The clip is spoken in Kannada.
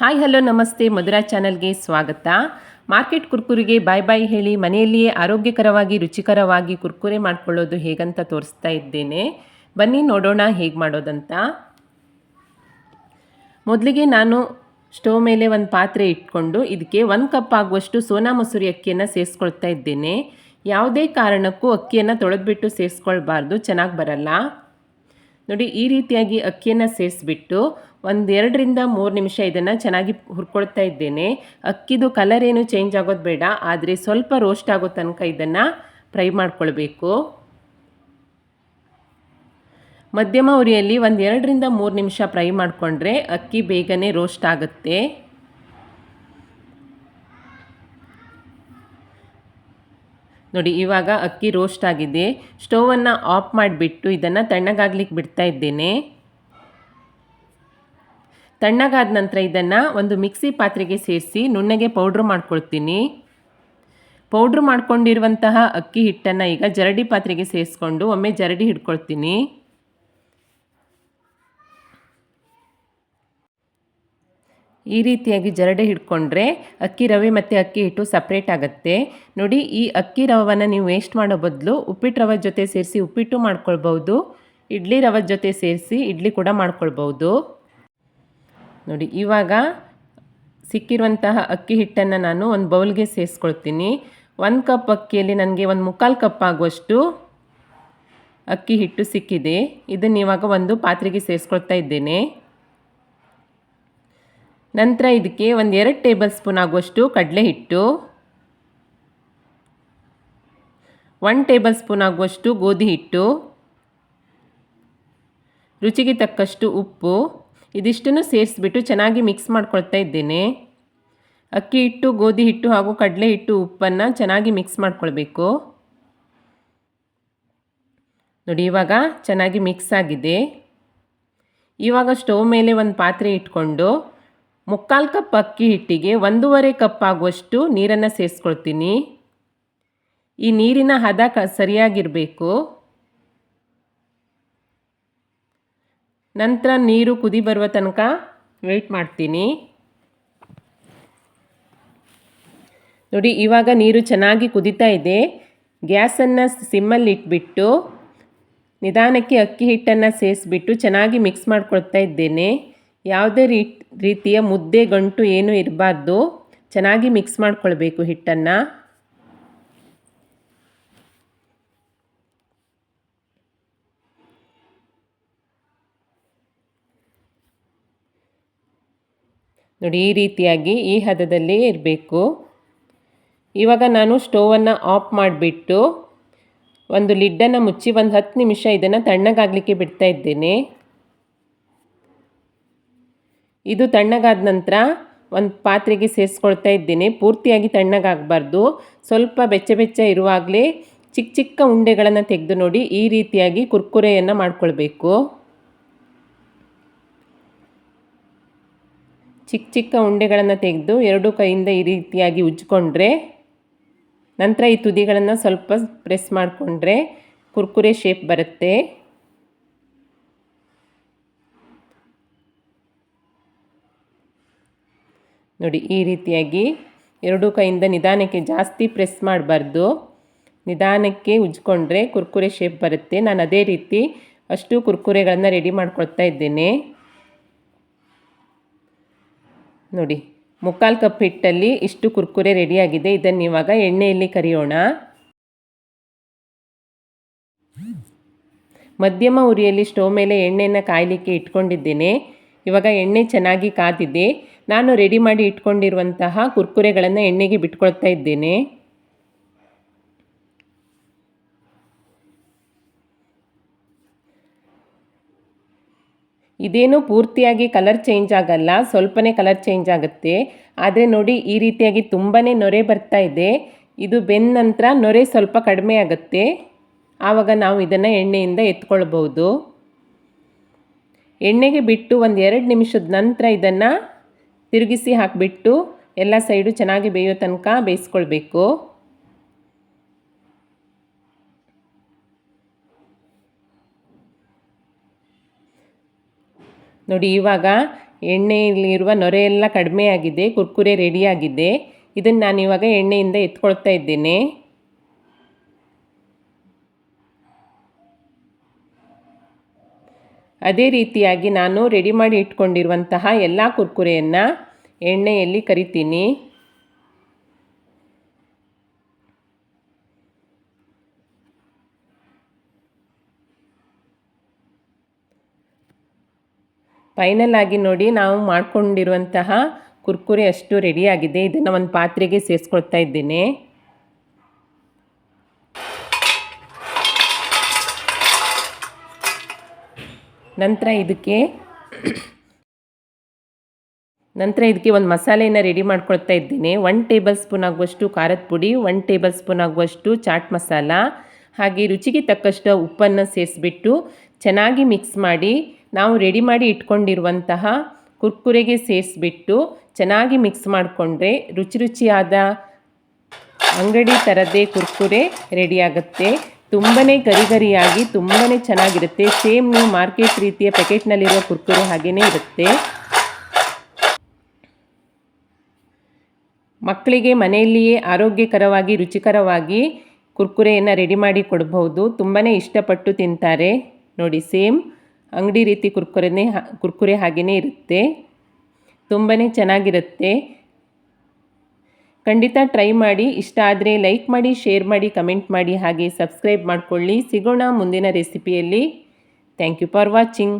ಹಾಯ್, ಹಲೋ, ನಮಸ್ತೆ. ಮಧುರಾ ಚಾನಲ್ಗೆ ಸ್ವಾಗತ. ಮಾರ್ಕೆಟ್ ಕುರ್ಕುರಿಗೆ ಬಾಯ್ ಬಾಯ್ ಹೇಳಿ ಮನೆಯಲ್ಲಿಯೇ ಆರೋಗ್ಯಕರವಾಗಿ, ರುಚಿಕರವಾಗಿ ಕುರ್ಕುರೆ ಮಾಡ್ಕೊಳ್ಳೋದು ಹೇಗಂತ ತೋರಿಸ್ತಾ ಇದ್ದೇನೆ. ಬನ್ನಿ, ನೋಡೋಣ ಹೇಗೆ ಮಾಡೋದಂತ. ಮೊದಲಿಗೆ ನಾನು ಸ್ಟೋವ್ ಮೇಲೆ ಒಂದು ಪಾತ್ರೆ ಇಟ್ಕೊಂಡು ಇದಕ್ಕೆ ಒಂದು ಕಪ್ ಆಗುವಷ್ಟು ಸೋನಾ ಮಸೂರಿ ಅಕ್ಕಿಯನ್ನು ಸೇರಿಸ್ಕೊಳ್ತಾ ಇದ್ದೇನೆ. ಯಾವುದೇ ಕಾರಣಕ್ಕೂ ಅಕ್ಕಿಯನ್ನು ತೊಳೆದ್ಬಿಟ್ಟು ಸೇರಿಸ್ಕೊಳ್ಬಾರ್ದು, ಚೆನ್ನಾಗಿ ಬರಲ್ಲ. ನೋಡಿ, ಈ ರೀತಿಯಾಗಿ ಅಕ್ಕಿಯನ್ನು ಸೇರಿಸ್ಬಿಟ್ಟು ಒಂದೆರಡರಿಂದ ಮೂರು ನಿಮಿಷ ಇದನ್ನು ಚೆನ್ನಾಗಿ ಹುರ್ಕೊಳ್ತಾ ಇದ್ದೇನೆ. ಅಕ್ಕಿದು ಕಲರ್ ಏನು ಚೇಂಜ್ ಆಗೋದು ಬೇಡ, ಆದರೆ ಸ್ವಲ್ಪ ರೋಸ್ಟ್ ಆಗೋ ತನಕ ಇದನ್ನು ಫ್ರೈ ಮಾಡ್ಕೊಳ್ಬೇಕು. ಮಧ್ಯಮ ಉರಿಯಲ್ಲಿ ಒಂದೆರಡರಿಂದ ಮೂರು ನಿಮಿಷ ಫ್ರೈ ಮಾಡಿಕೊಂಡ್ರೆ ಅಕ್ಕಿ ಬೇಗನೆ ರೋಸ್ಟ್ ಆಗುತ್ತೆ. ನೋಡಿ, ಇವಾಗ ಅಕ್ಕಿ ರೋಸ್ಟ್ ಆಗಿದೆ. ಸ್ಟೋವನ್ನು ಆಫ್ ಮಾಡಿಬಿಟ್ಟು ಇದನ್ನು ತಣ್ಣಗಾಗ್ಲಿಕ್ಕೆ ಬಿಡ್ತಾ ಇದ್ದೇನೆ. ತಣ್ಣಗಾದ ನಂತರ ಇದನ್ನು ಒಂದು ಮಿಕ್ಸಿ ಪಾತ್ರೆಗೆ ಸೇರಿಸಿ ನುಣ್ಣಗೆ ಪೌಡ್ರ್ ಮಾಡ್ಕೊಳ್ತೀನಿ. ಪೌಡ್ರ್ ಮಾಡಿಕೊಂಡಿರುವಂತಹ ಅಕ್ಕಿ ಹಿಟ್ಟನ್ನು ಈಗ ಜರಡಿ ಪಾತ್ರೆಗೆ ಸೇರಿಸ್ಕೊಂಡು ಒಮ್ಮೆ ಜರಡಿ ಹಿಡ್ಕೊಳ್ತೀನಿ. ಈ ರೀತಿಯಾಗಿ ಜರಡೆ ಹಿಡ್ಕೊಂಡ್ರೆ ಅಕ್ಕಿ ರವೆ ಮತ್ತು ಅಕ್ಕಿ ಹಿಟ್ಟು ಸಪ್ರೇಟ್ ಆಗುತ್ತೆ. ನೋಡಿ, ಈ ಅಕ್ಕಿ ರವವನ್ನು ನೀವು ವೇಸ್ಟ್ ಮಾಡೋ ಬದಲು ಉಪ್ಪಿಟ್ಟು ರವೆ ಜೊತೆ ಸೇರಿಸಿ ಉಪ್ಪಿಟ್ಟು ಮಾಡ್ಕೊಳ್ಬೋದು ಇಡ್ಲಿ ರವೆ ಜೊತೆ ಸೇರಿಸಿ ಇಡ್ಲಿ ಕೂಡ ಮಾಡ್ಕೊಳ್ಬೋದು ನೋಡಿ, ಇವಾಗ ಸಿಕ್ಕಿರುವಂತಹ ಅಕ್ಕಿ ಹಿಟ್ಟನ್ನು ನಾನು ಒಂದು ಬೌಲ್ಗೆ ಸೇರಿಸ್ಕೊಳ್ತೀನಿ. ಒಂದು ಕಪ್ ಅಕ್ಕಿಯಲ್ಲಿ ನನಗೆ ಒಂದು ಮುಕ್ಕಾಲು ಕಪ್ ಆಗುವಷ್ಟು ಅಕ್ಕಿ ಹಿಟ್ಟು ಸಿಕ್ಕಿದೆ. ಇದನ್ನು ಇವಾಗ ಒಂದು ಪಾತ್ರೆಗೆ ಸೇರಿಸ್ಕೊಳ್ತಾ ಇದ್ದೇನೆ. ನಂತರ ಇದಕ್ಕೆ ಒಂದು ಎರಡು ಟೇಬಲ್ ಸ್ಪೂನ್ ಆಗುವಷ್ಟು ಕಡಲೆ ಹಿಟ್ಟು. ಒನ್ ಟೇಬಲ್ ಸ್ಪೂನ್ ಆಗುವಷ್ಟು ಗೋಧಿ ಹಿಟ್ಟು. ರುಚಿಗೆ ತಕ್ಕಷ್ಟು ಉಪ್ಪು. ಇದಿಷ್ಟನ್ನು ಸೇರಿಸ್ಬಿಟ್ಟು ಚೆನ್ನಾಗಿ ಮಿಕ್ಸ್ ಮಾಡ್ಕೊಳ್ತಾ ಇದ್ದೇನೆ. ಅಕ್ಕಿ ಹಿಟ್ಟು, ಗೋಧಿ ಹಿಟ್ಟು ಹಾಗೂ ಕಡಲೆ ಹಿಟ್ಟು ಉಪ್ಪನ್ನು ಚೆನ್ನಾಗಿ ಮಿಕ್ಸ್ ಮಾಡ್ಕೊಳ್ಬೇಕು. ನೋಡಿ, ಇವಾಗ ಚೆನ್ನಾಗಿ ಮಿಕ್ಸ್ ಆಗಿದೆ. ಇವಾಗ ಸ್ಟವ್ ಮೇಲೆ ಒಂದು ಪಾತ್ರೆ ಇಟ್ಕೊಂಡು ಮುಕ್ಕಾಲು ಕಪ್ ಅಕ್ಕಿ ಹಿಟ್ಟಿಗೆ ಒಂದೂವರೆ ಕಪ್ ಆಗುವಷ್ಟು ನೀರನ್ನು ಸೇರಿಸ್ಕೊಳ್ತೀನಿ ಈ ನೀರಿನ ಹದ ಕ, ಸರಿಯಾಗಿರಬೇಕು. ನಂತರ ನೀರು ಕುದಿ ಬರುವ ತನಕ ವೆಯ್ಟ್ ಮಾಡ್ತೀನಿ. ನೋಡಿ, ಇವಾಗ ನೀರು ಚೆನ್ನಾಗಿ ಕುದಿತಾ ಇದೆ. ಗ್ಯಾಸನ್ನು ಸಿಮ್ಮಲ್ಲಿ ಇಟ್ಬಿಟ್ಟು, ನಿಧಾನಕ್ಕೆ ಅಕ್ಕಿ ಹಿಟ್ಟನ್ನು ಸೇರಿಸ್ಬಿಟ್ಟು ಚೆನ್ನಾಗಿ ಮಿಕ್ಸ್ ಮಾಡ್ಕೊಳ್ತಾ ಇದ್ದೇನೆ. ಯಾವುದೇ ರೀತಿಯ ಮುದ್ದೆ, ಗಂಟು ಏನೂ ಇರಬಾರ್ದು. ಚೆನ್ನಾಗಿ ಮಿಕ್ಸ್ ಮಾಡ್ಕೊಳ್ಬೇಕು ಹಿಟ್ಟನ್ನು. ನೋಡಿ, ಈ ರೀತಿಯಾಗಿ ಈ ಹದದಲ್ಲಿ ಇರಬೇಕು. ಇವಾಗ ನಾನು ಸ್ಟೋವನ್ನು ಆಫ್ ಮಾಡಿಬಿಟ್ಟು ಒಂದು ಲಿಡ್ಡನ್ನು ಮುಚ್ಚಿ ಒಂದು ಹತ್ತು ನಿಮಿಷ ಇದನ್ನು ತಣ್ಣಗಾಗಲಿಕ್ಕೆ ಬಿಡ್ತಾ ಇದ್ದೇನೆ. ಇದು ತಣ್ಣಗಾದ ನಂತರ ಒಂದು ಪಾತ್ರೆಗೆ ಸೇರಿಸ್ಕೊಳ್ತಾ ಇದ್ದೇನೆ. ಪೂರ್ತಿಯಾಗಿ ತಣ್ಣಗಾಗಬಾರ್ದು. ಸ್ವಲ್ಪ ಬೆಚ್ಚ ಬೆಚ್ಚ ಇರುವಾಗಲೇ ಚಿಕ್ಕ ಚಿಕ್ಕ ಉಂಡೆಗಳನ್ನು ತೆಗೆದು ನೋಡಿ ಈ ರೀತಿಯಾಗಿ ಕುರ್ಕುರೆಯನ್ನು ಮಾಡ್ಕೊಳ್ಬೇಕು. ಚಿಕ್ಕ ಚಿಕ್ಕ ಉಂಡೆಗಳನ್ನು ತೆಗೆದು ಎರಡು ಕೈಯಿಂದ ಈ ರೀತಿಯಾಗಿ ಉಜ್ಜಿಕೊಂಡ್ರೆ, ನಂತರ ಈ ತುದಿಗಳನ್ನು ಸ್ವಲ್ಪ ಪ್ರೆಸ್ ಮಾಡಿಕೊಂಡ್ರೆ ಕುರ್ಕುರೆ ಶೇಪ್ ಬರುತ್ತೆ. ನೋಡಿ, ಈ ರೀತಿಯಾಗಿ ಎರಡು ಕೈಯಿಂದ ನಿಧಾನಕ್ಕೆ ಜಾಸ್ತಿ ಪ್ರೆಸ್ ಮಾಡಬಾರ್ದು. ನಿಧಾನಕ್ಕೆ ಉಜ್ಕೊಂಡ್ರೆ ಕುರ್ಕುರೆ ಶೇಪ್ ಬರುತ್ತೆ. ನಾನು ಅದೇ ರೀತಿ ಅಷ್ಟು ಕುರ್ಕುರೆಗಳನ್ನು ರೆಡಿ ಮಾಡ್ಕೊಳ್ತಾ ಇದ್ದೇನೆ. ನೋಡಿ, ಮುಕ್ಕಾಲು ಕಪ್ ಹಿಟ್ಟಲ್ಲಿ ಇಷ್ಟು ಕುರ್ಕುರೆ ರೆಡಿಯಾಗಿದೆ ಇದನ್ನು ಇವಾಗ ಎಣ್ಣೆಯಲ್ಲಿ ಕರಿಯೋಣ. ಮಧ್ಯಮ ಉರಿಯಲ್ಲಿ ಸ್ಟವ್ ಮೇಲೆ ಎಣ್ಣೆಯನ್ನು ಕಾಯಲಿಕ್ಕೆ ಇಟ್ಕೊಂಡಿದ್ದೇನೆ. ಇವಾಗ ಎಣ್ಣೆ ಚೆನ್ನಾಗಿ ಕಾದಿದೆ. ನಾನು ರೆಡಿ ಮಾಡಿ ಇಟ್ಕೊಂಡಿರುವಂತಹ ಕುರ್ಕುರೆಗಳನ್ನು ಎಣ್ಣೆಗೆ ಬಿಟ್ಕೊಳ್ತಾ ಇದ್ದೇನೆ. ಇದೇನು ಪೂರ್ತಿಯಾಗಿ ಕಲರ್ ಚೇಂಜ್ ಆಗಲ್ಲ, ಸ್ವಲ್ಪನೇ ಕಲರ್ ಚೇಂಜ್ ಆಗುತ್ತೆ. ಆದರೆ ನೋಡಿ, ಈ ರೀತಿಯಾಗಿ ತುಂಬಾ ನೊರೆ ಬರ್ತಾ ಇದೆ. ಇದು ಬೆಂದ ನಂತರ ನೊರೆ ಸ್ವಲ್ಪ ಕಡಿಮೆ ಆಗುತ್ತೆ. ಆವಾಗ ನಾವು ಇದನ್ನು ಎಣ್ಣೆಯಿಂದ ಎತ್ಕೊಳ್ಬೋದು ಎಣ್ಣೆಗೆ ಬಿಟ್ಟು ಒಂದು ಎರಡು ನಿಮಿಷದ ನಂತರ ಇದನ್ನು ತಿರುಗಿಸಿ ಹಾಕಿಬಿಟ್ಟು ಎಲ್ಲ ಸೈಡು ಚೆನ್ನಾಗಿ ಬೇಯೋ ತನಕ ಬೇಯಿಸ್ಕೊಳ್ಬೇಕು. ನೋಡಿ, ಇವಾಗ ಎಣ್ಣೆಯಲ್ಲಿರುವ ನೊರೆ ಎಲ್ಲ ಕಡಿಮೆ ಆಗಿದೆ, ಕುರ್ಕುರೆ ರೆಡಿಯಾಗಿದೆ ಇದನ್ನು ನಾನು ಇವಾಗ ಎಣ್ಣೆಯಿಂದ ಎತ್ಕೊಳ್ತಾ ಇದ್ದೇನೆ. ಅದೇ ರೀತಿಯಾಗಿ ನಾನು ರೆಡಿ ಮಾಡಿ ಇಟ್ಕೊಂಡಿರುವಂತಹ ಎಲ್ಲ ಕುರ್ಕುರೆಯನ್ನು ಎಣ್ಣೆಯಲ್ಲಿ ಕರಿತೀನಿ. ಫೈನಲ್ ಆಗಿ ನೋಡಿ ನಾವು ಮಾಡಿಕೊಂಡಿರುವಂತಹ ಕುರ್ಕುರೆ ಅಷ್ಟು ರೆಡಿಯಾಗಿದೆ ಇದನ್ನು ಒಂದು ಪಾತ್ರೆಗೆ ಸೇರಿಸ್ಕೊಳ್ತಾ ಇದ್ದೇನೆ. ನಂತರ ಇದಕ್ಕೆ ನಂತರ ಇದಕ್ಕೆ ಒಂದು ಮಸಾಲೆಯನ್ನು ರೆಡಿ ಮಾಡ್ಕೊಳ್ತಾ ಇದ್ದೀನಿ. ಒನ್ ಟೇಬಲ್ ಸ್ಪೂನ್ ಆಗುವಷ್ಟು ಖಾರದ ಪುಡಿ ಒನ್ ಟೇಬಲ್ ಸ್ಪೂನ್ ಆಗುವಷ್ಟು ಚಾಟ್ ಮಸಾಲ ಹಾಗೆ ರುಚಿಗೆ ತಕ್ಕಷ್ಟು ಉಪ್ಪನ್ನು ಸೇರಿಸ್ಬಿಟ್ಟು ಚೆನ್ನಾಗಿ ಮಿಕ್ಸ್ ಮಾಡಿ ನಾವು ರೆಡಿ ಮಾಡಿ ಇಟ್ಕೊಂಡಿರುವಂತಹ ಕುರ್ಕುರೆಗೆ ಸೇರಿಸ್ಬಿಟ್ಟು ಚೆನ್ನಾಗಿ ಮಿಕ್ಸ್ ಮಾಡಿಕೊಂಡ್ರೆ ರುಚಿ ರುಚಿಯಾದ ಅಂಗಡಿ ಥರದ್ದೇ ಕುರ್ಕುರೆ ರೆಡಿಯಾಗುತ್ತೆ ತುಂಬಾ ಗರಿ ಗರಿಯಾಗಿ ತುಂಬಾ ಚೆನ್ನಾಗಿರುತ್ತೆ. ಸೇಮ್ ನೀವು ಮಾರ್ಕೆಟ್ ರೀತಿಯ ಪ್ಯಾಕೆಟ್ನಲ್ಲಿರುವ ಕುರ್ಕುರೆ ಹಾಗೆಯೇ ಇರುತ್ತೆ. ಮಕ್ಕಳಿಗೆ ಮನೆಯಲ್ಲಿಯೇ ಆರೋಗ್ಯಕರವಾಗಿ, ರುಚಿಕರವಾಗಿ ಕುರ್ಕುರೆಯನ್ನು ರೆಡಿ ಮಾಡಿ ಕೊಡಬಹುದು. ತುಂಬಾ ಇಷ್ಟಪಟ್ಟು ತಿಂತಾರೆ. ನೋಡಿ, ಸೇಮ್ ಅಂಗಡಿ ರೀತಿ ಕುರ್ಕುರೆನೇ, ಕುರ್ಕುರೆ ಹಾಗೆಯೇ ಇರುತ್ತೆ. ತುಂಬನೇ ಚೆನ್ನಾಗಿರುತ್ತೆ. ಖಂಡಿತ ಟ್ರೈ ಮಾಡಿ, ಇಷ್ಟ ಆದರೆ ಲೈಕ್ ಮಾಡಿ ಶೇರ್ ಮಾಡಿ ಕಮೆಂಟ್ ಮಾಡಿ, ಹಾಗೆ ಸಬ್ಸ್ಕ್ರೈಬ್ ಮಾಡಿಕೊಳ್ಳಿ. ಸಿಗೋಣ ಮುಂದಿನ ರೆಸಿಪಿಯಲ್ಲಿ ಥ್ಯಾಂಕ್ ಯು ಫಾರ್ ವಾಚಿಂಗ್